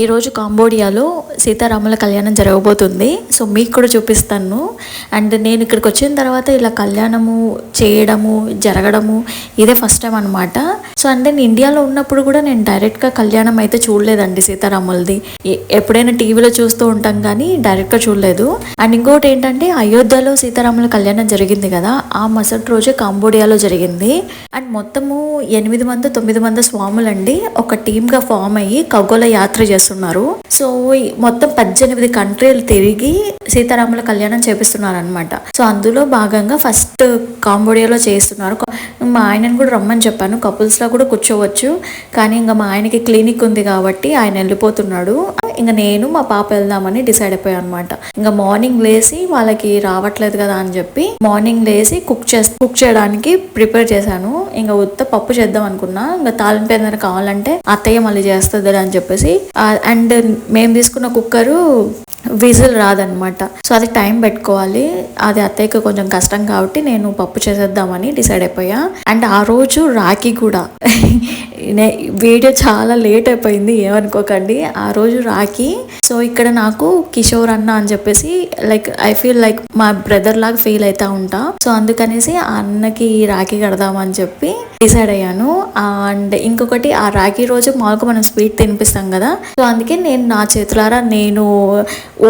ఈరోజు కాంబోడియాలో సీతారాముల కళ్యాణం జరగబోతుంది. సో మీకు కూడా చూపిస్తాను. అండ్ నేను ఇక్కడికి వచ్చిన తర్వాత ఇలా కళ్యాణము చేయడము జరగడము ఇదే ఫస్ట్ టైం అనమాట సో అంటే నేను ఇండియాలో ఉన్నప్పుడు కూడా నేను డైరెక్ట్గా కళ్యాణం అయితే చూడలేదండి సీతారాములది. ఎప్పుడైనా టీవీలో చూస్తూ ఉంటాం కానీ డైరెక్ట్గా చూడలేదు. అండ్ ఇంకోటి ఏంటంటే అయోధ్యలో సీతారాముల కళ్యాణం జరిగింది కదా ఆ మసటి రోజే కాంబోడియాలో జరిగింది. అండ్ మొత్తము ఎనిమిది మంది తొమ్మిది మంది స్వాములండి. ఒక టీమ్గా ఫామ్ అయ్యి ఖగోళ యాత్ర చేస్తున్నారు. సో మొత్తం పద్దెనిమిది కంట్రీలు తిరిగి సీతారాముల కళ్యాణం చేపిస్తున్నారు అనమాట సో అందులో భాగంగా ఫస్ట్ కాంబోడియాలో చేస్తున్నారు. మా ఆయనను కూడా రమ్మని చెప్పాను. కపుల్స్లో కూడా కూర్చోవచ్చు. కానీ ఇంకా మా ఆయనకి క్లినిక్ ఉంది కాబట్టి ఆయన వెళ్ళిపోతున్నాడు. ఇంకా నేను మా పాప వెళ్దామని డిసైడ్ అయిపోయాను అనమాట ఇంకా మార్నింగ్ లేసి వాళ్ళకి రావట్లేదు కదా అని చెప్పి మార్నింగ్ లేసి కుక్ చే కుక్ చేయడానికి ప్రిపేర్ చేశాను. ఇంకా ఉత్త పప్పు చేద్దాం అనుకున్నా. ఇంకా తాలింపు ఏదైనా కావాలంటే అత్తయ్య మళ్ళీ చేస్తుంది అని చెప్పేసి అండ్ మేము తీసుకున్న కుక్కరు విజిల్ రాదనమాట. సో అది టైం పెట్టుకోవాలి. అది అత్తయ్యకి కొంచెం కష్టం కాబట్టి నేను పప్పు చేసేద్దామని డిసైడ్ అయిపోయా. అండ్ ఆ రోజు రాఖీ కూడా. నే- వీడియో చాలా లేట్ అయిపోయింది ఏమనుకోకండి. ఆ రోజు రాఖీ. సో ఇక్కడ నాకు కిషోర్ అన్న అని చెప్పేసి లైక్ ఐ ఫీల్ లైక్ మా బ్రదర్ లాగా ఫీల్ అవుతా ఉంటా. సో అందుకనేసి ఆ అన్నకి రాఖీ కడదామని చెప్పి డిసైడ్ అయ్యాను. అండ్ ఇంకొకటి ఆ రాఖీ రోజు మాకు మనం స్వీట్ తినిపిస్తాం కదా. సో అందుకే నేను నా చేతులారా నేను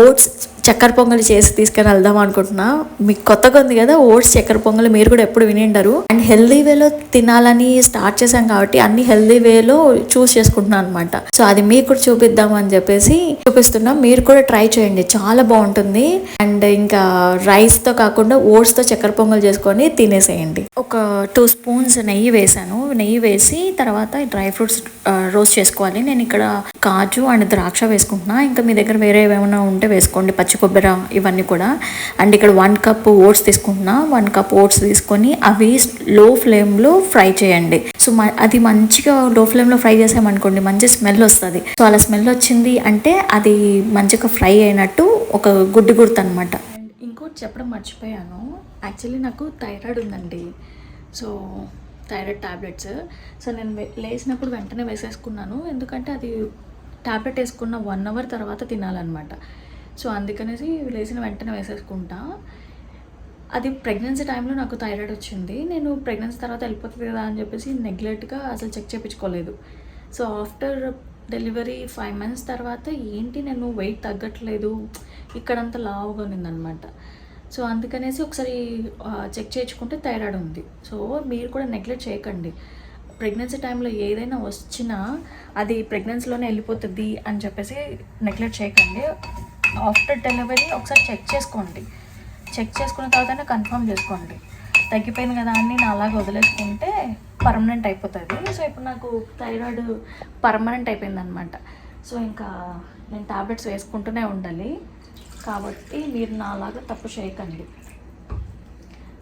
ఓట్స్ చక్కెర పొంగలి చేసి తీసుకొని వెళ్దాం అనుకుంటున్నా. మీకు కొత్తగా ఉంది కదా ఓట్స్ చక్కెర పొంగలి మీరు కూడా ఎప్పుడు వినిండరు అండ్ హెల్దీ వేలో తినాలని స్టార్ట్ చేశాం కాబట్టి అన్ని హెల్దీ వేలో చూస్ చేసుకుంటున్నాను అనమాట సో అది మీకు కూడా చూపిద్దాం అని చెప్పేసి చూపిస్తున్నాం. మీరు కూడా ట్రై చేయండి. చాలా బాగుంటుంది. అండ్ ఇంకా రైస్తో కాకుండా ఓట్స్తో చక్కెర పొంగల్ చేసుకొని తినేసేయండి. ఒక టూ స్పూన్స్ నెయ్యి వేసాను నెయ్యి వేసి తర్వాత డ్రై ఫ్రూట్స్ రోస్ట్ చేసుకోవాలి. నేను ఇక్కడ కాజు అండ్ ద్రాక్ష వేసుకుంటున్నా. ఇంకా మీ దగ్గర వేరే ఏమైనా ఉంటే వేసుకోండి. పచ్చి పచ్చి కొబ్బరి ఇవన్నీ కూడా. అండ్ ఇక్కడ వన్ కప్ ఓట్స్ తీసుకుంటున్నా. వన్ కప్ ఓట్స్ తీసుకొని అవి లో ఫ్లేమ్లో ఫ్రై చేయండి. సో మ- అది మంచిగా లో ఫ్లేమ్లో ఫ్రై చేసామనుకోండి మంచి స్మెల్ వస్తుంది. సో అలా స్మెల్ వచ్చింది అంటే అది మంచిగా ఫ్రై అయినట్టు ఒక గుడ్డు గుర్తు అనమాట అండ్ ఇంకోటి చెప్పడం మర్చిపోయాను. యాక్చువల్లీ నాకు థైరాయిడ్ ఉందండి. సో థైరాయిడ్ టాబ్లెట్స్ సో నేను లేచినప్పుడు వెంటనే వేసేసుకున్నాను. ఎందుకంటే అది టాబ్లెట్ వేసుకున్న వన్ అవర్ తర్వాత తినాలన్నమాట. సో అందుకనేసి లేచిన వెంటనే వేసేసుకుంటా. అది ప్రెగ్నెన్సీ టైంలో నాకు థైరాయిడ్ వచ్చింది. నేను ప్రెగ్నెన్సీ తర్వాత వెళ్ళిపోతుంది కదా అని చెప్పేసి నెగ్లెక్ట్గా అసలు check చేయించుకోలేదు so after delivery five months తర్వాత ఏంటి నేను వెయిట్ తగ్గట్లేదు? ఇక్కడంతా లావుగా ఉన్నిందనమాట సో అందుకనేసి ఒకసారి చెక్ చేయించుకుంటే థైరాయిడ్ ఉంది. సో మీరు కూడా నెగ్లెక్ట్ చేయకండి. ప్రెగ్నెన్సీ టైంలో ఏదైనా వచ్చినా అది ప్రెగ్నెన్సీలోనే వెళ్ళిపోతుంది అని చెప్పేసి నెగ్లెక్ట్ చేయకండి. ఆఫ్టర్ డెలివరీ ఒకసారి చెక్ చేసుకోండి. చెక్ చేసుకున్న తర్వాతనే కన్ఫర్మ్ చేసుకోండి. తగ్గిపోయింది కదా అని నా అలాగ వదిలేసుకుంటే పర్మనెంట్ అయిపోతుంది. సో ఇప్పుడు నాకు థైరాయిడ్ పర్మనెంట్ అయిపోయింది అనమాట సో ఇంకా నేను టాబ్లెట్స్ వేసుకుంటూనే ఉండాలి. కాబట్టి మీరు నాలాగా తప్పు చేయకండి.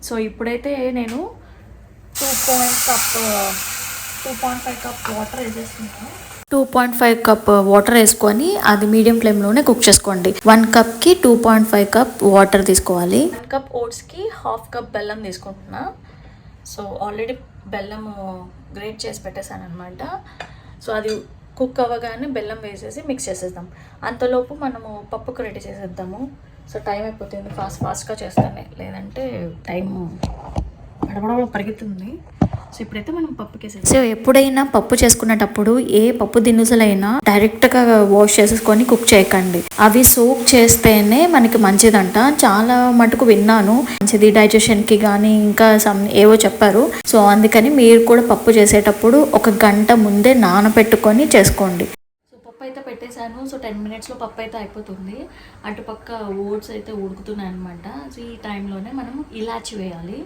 సో ఇప్పుడైతే నేను two point cup two point five cup water వేసేసుకుంటాను two point five cup water వేసుకొని అది మీడియం ఫ్లేమ్లోనే కుక్ చేసుకోండి. One కప్కి two point five cup water తీసుకోవాలి. వన్ కప్ ఓట్స్కి హాఫ్ కప్ బెల్లం తీసుకుంటున్నా. సో ఆల్రెడీ బెల్లం గ్రేట్ చేసి పెట్టేశాను అనమాట సో అది కుక్ అవ్వగానే బెల్లం వేసేసి మిక్స్ చేసేద్దాం. అంతలోపు మనము పప్పుకు రెడీ చేసేద్దాము. సో టైం అయిపోతుంది. ఫాస్ట్ ఫాస్ట్గా చేస్తానే. లేదంటే టైం గడబడ పరిగెత్తుంది. సో ఇప్పుడైతే మనం పప్పుకి సో ఎప్పుడైనా పప్పు చేసుకునేటప్పుడు ఏ పప్పు దినుసులైనా డైరెక్ట్గా వాష్ చేసేసుకొని కుక్ చేయకండి. అవి సోక్ చేస్తేనే మనకి మంచిదంట. చాలా మటుకు విన్నాను. మంచిది డైజెషన్కి కానీ ఇంకా సమ్ ఏవో చెప్పారు. సో అందుకని మీరు కూడా పప్పు చేసేటప్పుడు ఒక గంట ముందే నానబెట్టుకొని చేసుకోండి. సో పప్పు అయితే పెట్టేశాను. సో టెన్ మినిట్స్లో పప్పు అయితే అయిపోతుంది. అటుపక్క ఓట్స్ అయితే ఉడుకుతున్నాయి అనమాట సో ఈ టైంలోనే మనం ఇలాచి వేయాలి.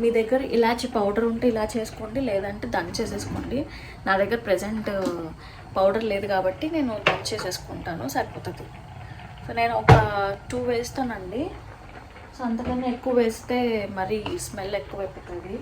మీ దగ్గర ఇలాచి పౌడర్ ఉంటే ఇలా చేసుకోండి లేదంటే దంచేసేసుకోండి నా దగ్గర ప్రజెంట్ పౌడర్ లేదు కాబట్టి నేను దంచేసేసుకుంటాను సరిపోతుంది. సో నేను ఒక టూ వేస్తానండి. సో అంతకన్నా ఎక్కువ వేస్తే మరి స్మెల్ ఎక్కువైపోతుంది.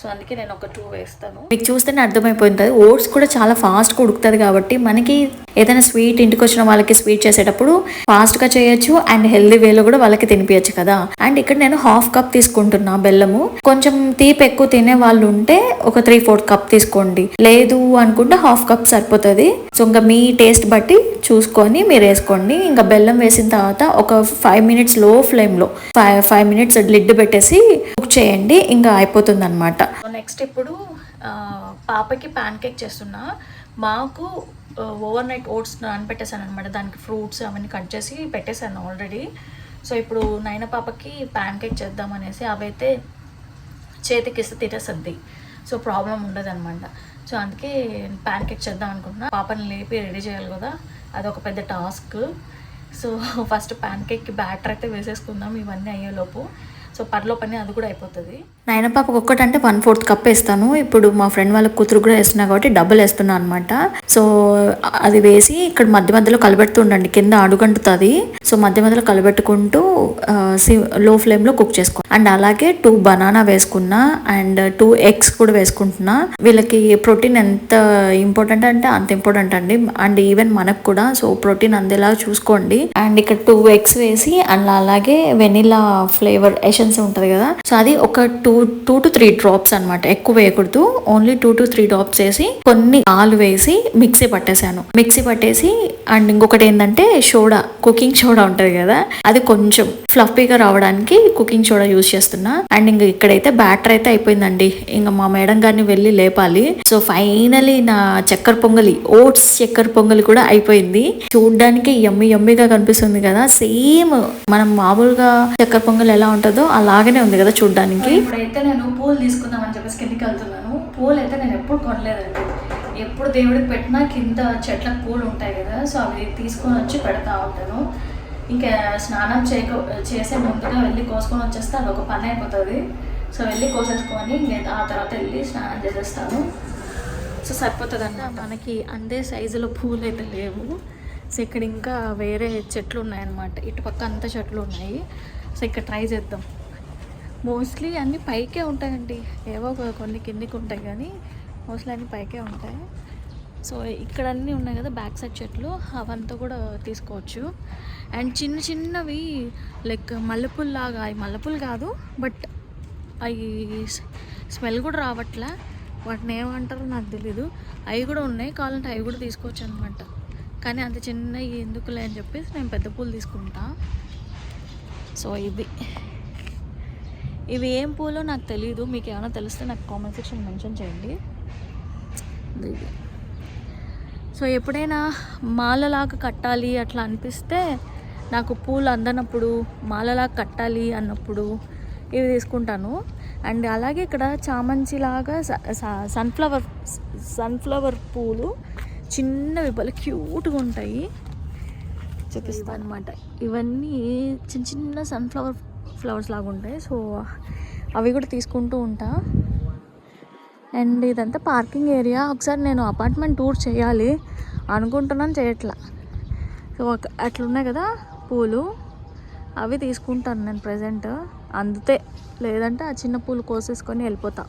సో అందుకే నేను ఒక టూ వేస్తాను. మీకు చూస్తేనే అర్థమైపోతుంది ఓట్స్ కూడా చాలా ఫాస్ట్గా ఉడుకుతుంది కాబట్టి మనకి ఏదైనా స్వీట్ ఇంటికి వచ్చిన వాళ్ళకి స్వీట్ చేసేటప్పుడు ఫాస్ట్గా చేయొచ్చు అండ్ హెల్దీ వేలో కూడా వాళ్ళకి తినిపించచ్చు కదా. అండ్ ఇక్కడ నేను హాఫ్ కప్ తీసుకుంటున్నా బెల్లము. కొంచెం తీపి ఎక్కువ తినే వాళ్ళు ఉంటే ఒక త్రీ ఫోర్త్ కప్ తీసుకోండి. లేదు అనుకుంటే హాఫ్ కప్ సరిపోతుంది. సో ఇంకా మీ టేస్ట్ బట్టి చూసుకొని మీరు వేసుకోండి. ఇంకా బెల్లం వేసిన తర్వాత ఒక ఫైవ్ మినిట్స్లో ఫ్లేమ్లో ఫైవ్ ఫైవ్ మినిట్స్ లిడ్ పెట్టేసి కుక్ చేయండి. ఇంకా అయిపోతుంది అనమాట నెక్స్ట్ ఇప్పుడు పాపకి ప్యాన్ కేక్ చేస్తున్నా. మాకు ఓవర్ నైట్ ఓట్స్ నానబెట్టేసాను అనమాట దానికి ఫ్రూట్స్ అవన్నీ కట్ చేసి పెట్టేశాను ఆల్రెడీ సో ఇప్పుడు నైన పాపకి ప్యాన్ కేక్ చేద్దాం అనేసి అవైతే చేతికి ఇస్తే తినేసద్ది సో ప్రాబ్లం ఉండదు అనమాట సో అందుకే ప్యాన్ కేక్ చేద్దాం అనుకుంటున్నా. పాపని లేపి రెడీ చేయాలి కదా. అదొక పెద్ద టాస్క్ సో ఫస్ట్ ప్యాన్ కేక్కి బ్యాటర్ అయితే వేసేసుకుందాం. ఇవన్నీ అయ్యేలోపు. సో పర్లో పని అది కూడా అయిపోతుంది. నాయన పాపకు ఒక్కటంటే వన్ ఫోర్త్ కప్ వేస్తాను. ఇప్పుడు మా ఫ్రెండ్ వాళ్ళ కూతురు కూడా వేస్తున్నా కాబట్టి డబ్బులు వేస్తున్నాను అనమాట సో అది వేసి ఇక్కడ మధ్య మధ్యలో కలబెడుతూ ఉండండి. కింద అడుగంటుతుంది. సో మధ్య మధ్యలో కలబెట్టుకుంటూ లో ఫ్లేమ్లో కుక్ చేసుకో. అండ్ అలాగే టూ బనానా వేసుకున్నా అండ్ టూ ఎగ్స్ కూడా వేసుకుంటున్నా. వీళ్ళకి ప్రోటీన్ ఎంత ఇంపార్టెంట్ అంటే అంత ఇంపార్టెంట్ అండి. అండ్ ఈవెన్ మనకు కూడా. సో ప్రోటీన్ అందేలా చూసుకోండి. అండ్ ఇక్కడ టూ ఎగ్స్ వేసి అండ్ అలాగే వెనిలా ఫ్లేవర్ సెక్షన్స్ ఉంటుంది కదా. సో అది ఒక two two to three drops అన్నమాట. ఎక్కువ వేయకూడదు. Only two to three drops వేసి కొన్ని పాలు వేసి మిక్సీ పట్టేశాను. మిక్సీ పట్టేసి అండ్ ఇంకొకటి ఏంటంటే సోడా కుకింగ్ సోడా ఉంటుంది కదా. అది కొంచెం ఫ్లఫీగా రావడానికి కుకింగ్ సోడా యూస్ చేస్తున్నా. అండ్ ఇంక ఇక్కడైతే బ్యాటర్ అయితే అయిపోయిందండి. ఇంకా మా మేడం గారిని వెళ్ళి లేపాలి. సో ఫైనలీ నా చక్కెర పొంగలి ఓట్స్ చక్కెర పొంగలి కూడా అయిపోయింది. చూడ్డానికి ఎమ్మి ఎమ్మిగా కనిపిస్తుంది కదా. సేమ్ మనం మామూలుగా చక్కెర పొంగల్ ఎలా ఉంటుందో అలాగనే ఉంది కదా చూడ్డానికి. ఇప్పుడైతే నేను పూలు తీసుకుందామని చెప్పేసి కిందికి వెళ్తున్నాను. పూలు అయితే నేను ఎప్పుడు కొనలేదండి. ఎప్పుడు దేవుడికి పెట్టినా కింద చెట్లకు పూలు ఉంటాయి కదా సో అవి తీసుకొని వచ్చి పెడతా ఉంటాను. ఇంకా స్నానం చేయక చేసే ముందుగా వెళ్ళి కోసుకొని వచ్చేస్తే అది ఒక పని అయిపోతుంది. సో వెళ్ళి కోసేసుకొని నేను ఆ తర్వాత వెళ్ళి స్నానం చేసేస్తాను. సో సరిపోతుందన్న మనకి అందే సైజులో పూలు అయితే లేవు. సో ఇక్కడ ఇంకా వేరే చెట్లు ఉన్నాయన్నమాట. ఇటు పక్క అంత చెట్లు ఉన్నాయి. సో ఇక్కడ ట్రై చేద్దాం. మోస్ట్లీ అన్నీ పైకే ఉంటాయండి. ఏవో కొన్ని కిందికి ఉంటాయి కానీ మోస్ట్లీ అన్నీ పైకే ఉంటాయి. సో ఇక్కడ అన్నీ ఉన్నాయి కదా బ్యాక్ సైడ్ చెట్లు. అవంతా కూడా తీసుకోవచ్చు. అండ్ చిన్న చిన్నవి లైక్ మల్లెపూల్లాగా అవి మల్లెపూలు కాదు బట్ అవి స్మెల్ కూడా రావట్లే. వాటిని ఏమంటారో నాకు తెలీదు. అవి కూడా ఉన్నాయి. కావాలంటే అవి కూడా తీసుకోవచ్చు అనమాట కానీ అంత చిన్నవి ఎందుకులే అని చెప్పేసి నేను పెద్ద పూలు తీసుకుంటా. సో ఇవి. ఇవి ఏం పూలో నాకు తెలియదు మీకు ఏమైనా తెలిస్తే నాకు కామెంట్ సెక్షన్ మెన్షన్ చేయండి. సో ఎప్పుడైనా మాలలాగా కట్టాలి అట్లా అనిపిస్తే నాకు పూలు అందనప్పుడు మాలలాగా కట్టాలి అన్నప్పుడు ఇవి తీసుకుంటాను. అండ్ అలాగే ఇక్కడ చామంచిలాగా స- సన్ఫ్లవర్ సన్ఫ్లవర్ పూలు చిన్నవి భలే క్యూట్గా ఉంటాయి. చూపిస్తాను అనమాట ఇవన్నీ చిన్న చిన్న సన్ఫ్లవర్ ఫ్లవర్స్ లాగా ఉంటాయి. సో అవి కూడా తీసుకుంటూ ఉంటా. అండ్ ఇదంతా పార్కింగ్ ఏరియా. ఒకసారి నేను అపార్ట్మెంట్ టూర్ చేయాలి అనుకుంటున్నాను చేయట్లా. సో అట్లున్నాయి కదా పూలు. అవి తీసుకుంటాను నేను ప్రజెంట్ అందుతే లేదంటే ఆ చిన్న పూలు కోసేసుకొని వెళ్ళిపోతా.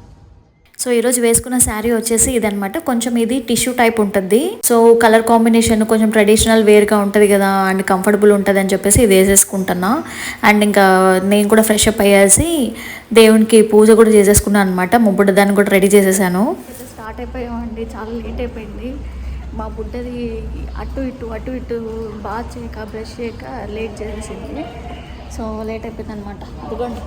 సో ఈరోజు వేసుకున్న శారీ వచ్చేసి ఇదనమాట కొంచెం ఇది టిష్యూ టైప్ ఉంటుంది. సో కలర్ కాంబినేషన్ కొంచెం ట్రెడిషనల్ వేర్గా ఉంటుంది కదా అండ్ కంఫర్టబుల్ ఉంటుంది అని చెప్పేసి ఇది వేసేసుకుంటున్నా. అండ్ ఇంకా నేను కూడా ఫ్రెష్ అప్ అయ్యేసి దేవునికి పూజ కూడా చేసేసుకున్నాను అనమాట ముబ్బుడ్డ దాన్ని కూడా రెడీ చేసేసాను. స్టార్ట్ అయిపోయామండి. చాలా లేట్ అయిపోయింది. మా బుడ్డది అటు ఇటు అటు ఇటు బాత్ చేయక బ్రష్ చేయక లేట్ చేసేసింది. సో లేట్ అయిపోయింది అనమాట అదిగోండి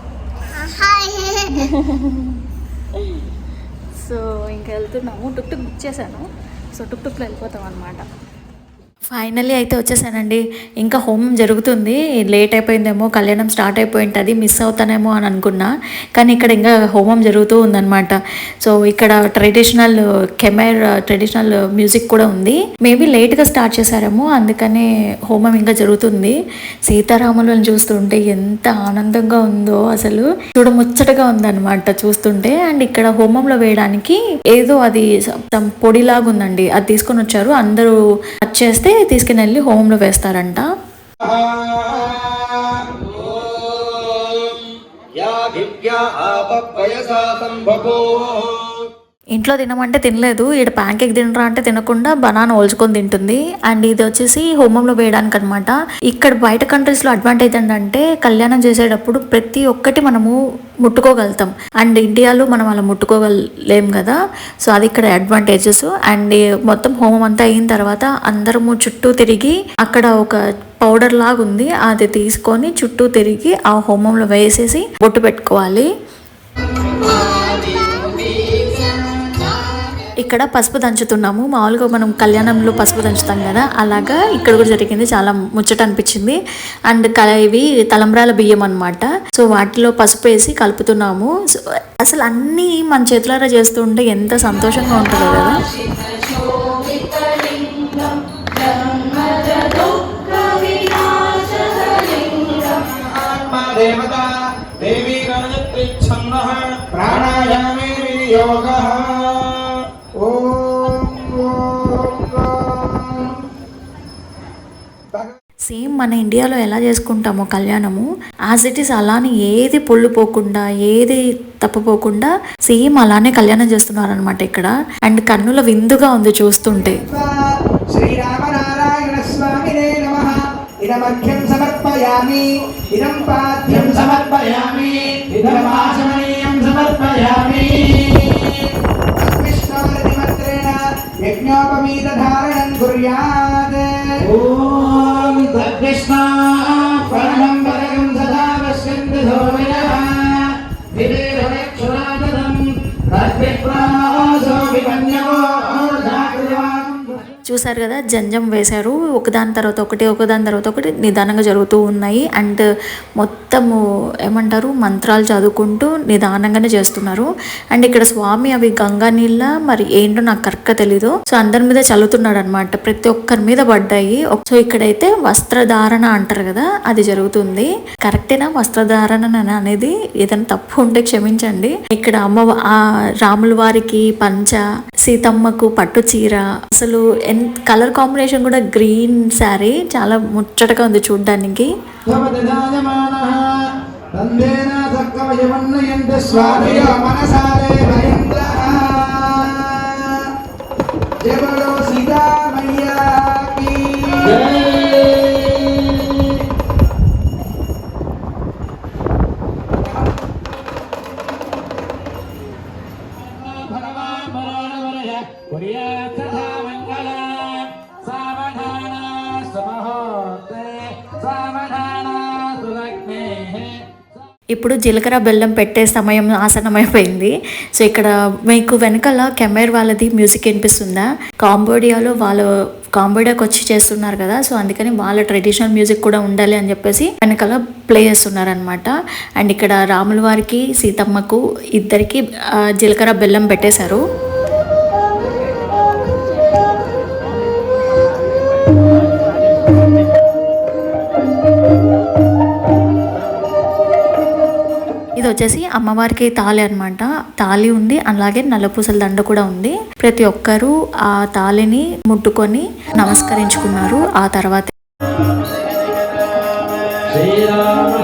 సో ఇంకా వెళ్తున్నాము. టుక్ టుక్ బుక్ చేశాను. సో టుక్ టుక్లో వెళ్ళిపోతాం అనమాట ఫైనలీ అయితే వచ్చేసానండి. ఇంకా హోమం జరుగుతుంది. లేట్ అయిపోయిందేమో కళ్యాణం స్టార్ట్ అయిపోయింటుంది మిస్ అవుతానేమో అని అనుకున్నా. కానీ ఇక్కడ ఇంకా హోమం జరుగుతూ ఉందన్నమాట. సో ఇక్కడ ట్రెడిషనల్ కెమెర్ ట్రెడిషనల్ మ్యూజిక్ కూడా ఉంది. మేబీ లేట్గా స్టార్ట్ చేశారేమో అందుకనే హోమం ఇంకా జరుగుతుంది. సీతారాములను చూస్తుంటే ఎంత ఆనందంగా ఉందో అసలు. చూడముచ్చటగా ఉందన్నమాట చూస్తుంటే. అండ్ ఇక్కడ హోమంలో వేయడానికి ఏదో అది పొడిలాగుందండి. ఉందండి అది తీసుకొని వచ్చారు. అందరూ కట్ చేస్తే తీసుకుని వెళ్ళి హోమ్లో వేస్తారంట. దివ్య ఆప ఇంట్లో తినమంటే తినలేదు. ఈడ ప్యాన్ కేక్ తినరా అంటే తినకుండా బనానా ఓల్చుకొని తింటుంది. అండ్ ఇది వచ్చేసి హోమంలో వేయడానికి అనమాట ఇక్కడ బయట కంట్రీస్లో అడ్వాంటేజ్ ఏంటంటే కళ్యాణం చేసేటప్పుడు ప్రతి ఒక్కటి మనము ముట్టుకోగలుగుతాం. అండ్ ఇండియాలో మనం అలా ముట్టుకోగలేం కదా. సో అది ఇక్కడ అడ్వాంటేజెస్ అండ్ మొత్తం హోమం అంతా అయిన తర్వాత అందరము చుట్టూ తిరిగి అక్కడ ఒక పౌడర్ లాగా ఉంది అది తీసుకొని చుట్టూ తిరిగి ఆ హోమంలో వేసేసి బొట్టు పెట్టుకోవాలి. ఇక్కడ పసుపు దంచుతున్నాము. మామూలుగా మనం కళ్యాణంలో పసుపు దంచుతాం కదా అలాగా ఇక్కడ కూడా జరిగింది. చాలా ముచ్చట అనిపించింది. అండ్ ఇవి తలంబ్రాల బియ్యం అనమాట సో వాటిలో పసుపు వేసి కలుపుతున్నాము. అసలు అన్నీ మన చేతులారా చేస్తూ ఉంటే ఎంత సంతోషంగా ఉంటుందో కదా. దేవత దేవీ ప్రాణాయామే వినియోగ. మన ఇండియాలో ఎలా చేసుకుంటామో కళ్యాణము యాజ్ ఇట్ ఈస్ అలానే ఏది పొళ్ళు పోకుండా ఏది తప్పుపోకుండా సేమ్ అలానే కళ్యాణం చేస్తున్నారు అనమాట ఇక్కడ. అండ్ కన్నుల విందుగా ఉంది చూస్తుంటే. శ్రీరామనారాయణస్వామినే సమర్పయామి. ఇదం సమర్పయామి. సమర్పయామి. చూసారు కదా జంజం వేశారు. ఒకదాని తర్వాత ఒకటి ఒకదాని తర్వాత ఒకటి నిదానంగా జరుగుతూ ఉన్నాయి. అండ్ మొత్తము ఏమంటారు మంత్రాలు చదువుకుంటూ నిదానంగానే చేస్తున్నారు. అండ్ ఇక్కడ స్వామి అవి గంగా నీళ్ళ మరి ఏంటో నాకు కరెక్ట్గా తెలీదు. సో అందరి మీద చల్లుతున్నాడు అనమాట ప్రతి ఒక్కరి మీద పడ్డాయి. సో ఇక్కడైతే వస్త్రధారణ అంటారు కదా అది జరుగుతుంది. కరెక్టేనా వస్త్రధారణ అనేది? ఏదైనా తప్పు ఉంటే క్షమించండి. ఇక్కడ అమ్మ ఆ రాముల వారికి పంచ సీతమ్మకు పట్టు చీర. అసలు ఎంత కలర్ కాంబినేషన్ కూడా గ్రీన్ శారీ. చాలా ముచ్చటగా ఉంది చూడ్డానికి. మనసా. జీలకర్ర బెల్లం పెట్టే సమయం ఆసనమైపోయింది సో ఇక్కడ మీకు వెనకాల కెమెర్ వాళ్ళది మ్యూజిక్ వినిపిస్తుందా? కాంబోడియాలో వాళ్ళు కాంబోడియాకి వచ్చి చేస్తున్నారు కదా సో అందుకని వాళ్ళ ట్రెడిషనల్ మ్యూజిక్ కూడా ఉండాలి అని చెప్పేసి వెనకాల ప్లే చేస్తున్నారు అనమాట అండ్ ఇక్కడ రాముల వారికి సీతమ్మకు ఇద్దరికి జీలకర్ర బెల్లం పెట్టేశారు. ఇది వచ్చేసి అమ్మవారికి తాళి అనమాట తాళి ఉంది అలాగే నల్లపూసల దండ కూడా ఉంది ప్రతి ఒక్కరూ ఆ తాళిని ముట్టుకొని నమస్కరించుకున్నారు ఆ తర్వాత శ్రీరామ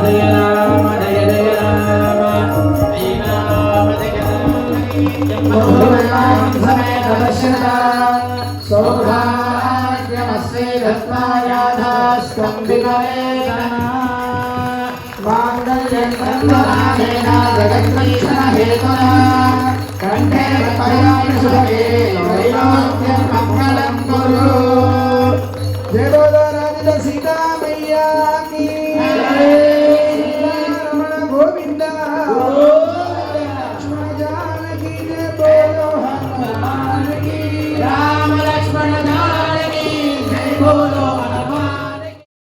రమణ గోవింద లక్ష్మణ జానకి బోలో రామ లక్ష్మణ జానకి జయ బోలో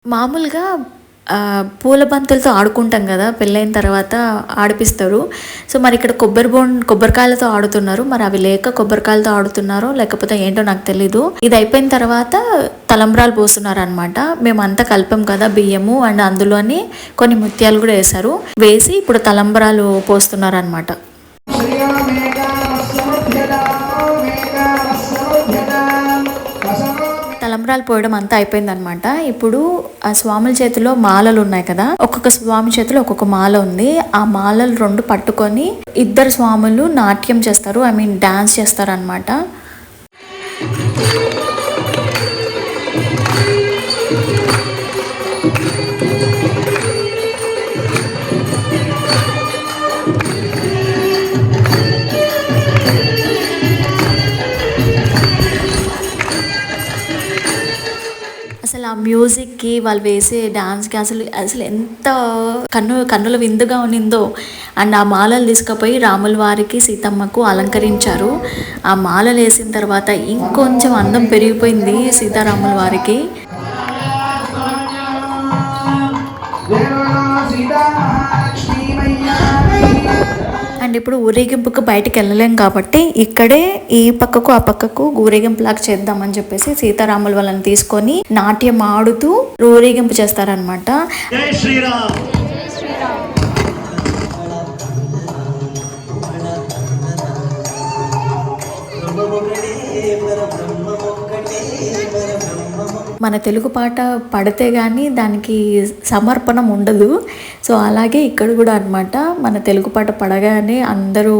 మామూలుగా పూల బంతులతో ఆడుకుంటాం కదా పెళ్ళైన తర్వాత ఆడిపిస్తారు. సో మరి ఇక్కడ కొబ్బరి బోన్ కొబ్బరికాయలతో ఆడుతున్నారు. మరి అవి లేక కొబ్బరికాయలతో ఆడుతున్నారో లేకపోతే ఏంటో నాకు తెలీదు. ఇది అయిపోయిన తర్వాత తలంబ్రాలు పోస్తున్నారు అనమాట మేము అంతా కలిపాం కదా బియ్యము అండ్ అందులోని కొన్ని ముత్యాలు కూడా వేశారు. వేసి ఇప్పుడు తలంబ్రాలు పోస్తున్నారు అనమాట తలంబ్రాలు పోయడం అంతా అయిపోయిందనమాట. ఇప్పుడు ఆ స్వాముల చేతిలో మాలలు ఉన్నాయి కదా ఒక్కొక్క స్వామి చేతిలో ఒక్కొక్క మాల ఉంది. ఆ మాలలు రెండు పట్టుకొని ఇద్దరు స్వాములు నాట్యం చేస్తారు ఐ మీన్ డాన్స్ చేస్తారు మ్యూజిక్కి వాళ్ళు వేసే డాన్స్కి అసలు అసలు ఎంత కన్ను కన్నుల విందుగా ఉన్నిందో. అండ్ ఆ మాలలు తీసుకుపోయి రాముల వారికి సీతమ్మకు అలంకరించారు. ఆ మాలలు వేసిన తర్వాత ఇంకొంచెం అందం పెరిగిపోయింది సీతారాముల వారికి. సీతా అండ్ ఇప్పుడు ఊరేగింపుకు బయటికి వెళ్ళలేం కాబట్టి ఇక్కడే ఈ పక్కకు ఆ పక్కకు ఊరేగింపు లాగా చేద్దామని చెప్పేసి సీతారాముల వాళ్ళని తీసుకొని నాట్యం ఆడుతూ ఊరేగింపు చేస్తారనమాట జై శ్రీరామ్! మన తెలుగు పాట పడితే కానీ దానికి సమర్పణం ఉండదు. సో అలాగే ఇక్కడ కూడా అనమాట మన తెలుగు పాట పడగానే అందరూ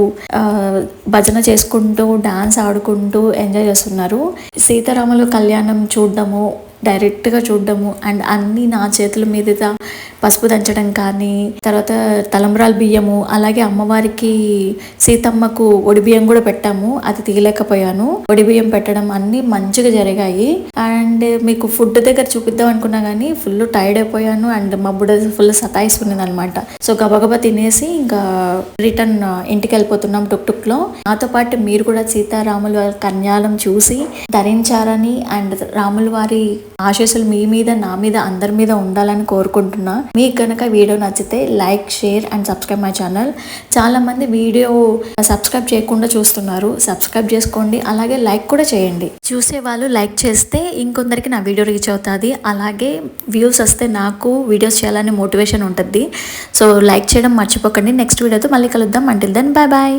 భజన చేసుకుంటూ డాన్స్ ఆడుకుంటూ ఎంజాయ్ చేస్తున్నారు. సీతారాములు కళ్యాణం చూడడము డైరెక్ట్గా చూడడము. అండ్ అన్నీ నా చేతుల మీద పసుపు దంచడం కానీ తర్వాత తలంబ్రాల బియ్యము అలాగే అమ్మవారికి సీతమ్మకు ఒడి బియ్యం కూడా పెట్టాము. అది తీయలేకపోయాను. ఒడి బియ్యం పెట్టడం అన్నీ మంచిగా జరిగాయి. అండ్ మీకు ఫుడ్ దగ్గర చూపిద్దాం అనుకున్నా కానీ ఫుల్ టైర్డ్ అయిపోయాను. అండ్ మా బుడ్డ ఫుల్ సతాయిస్తున్నది అనమాట సో గబగబా తినేసి ఇంకా రిటర్న్ ఇంటికి వెళ్ళిపోతున్నాం టుక్ టుక్లో నాతో పాటు మీరు కూడా సీతారాముల వారి కన్యాలం చూసి ధరించారని అండ్ రాముల వారి ఆశీస్సులు మీ మీద నా మీద అందరి మీద ఉండాలని కోరుకుంటున్నా. మీకు కనుక వీడియో నచ్చితే like share and subscribe my channel. చాలా మంది వీడియో సబ్స్క్రైబ్ చేయకుండా చూస్తున్నారు. సబ్స్క్రైబ్ చేసుకోండి అలాగే లైక్ కూడా చేయండి. చూసే వాళ్ళు లైక్ చేస్తే ఇంకొందరికి నా వీడియో రీచ్ అవుతుంది. అలాగే వ్యూస్ వస్తే నాకు వీడియోస్ చేయాలని మోటివేషన్ ఉంటుంది. సో లైక్ చేయడం మర్చిపోకండి. నెక్స్ట్ వీడియోతో మళ్ళీ కలుద్దాం. Until then bye bye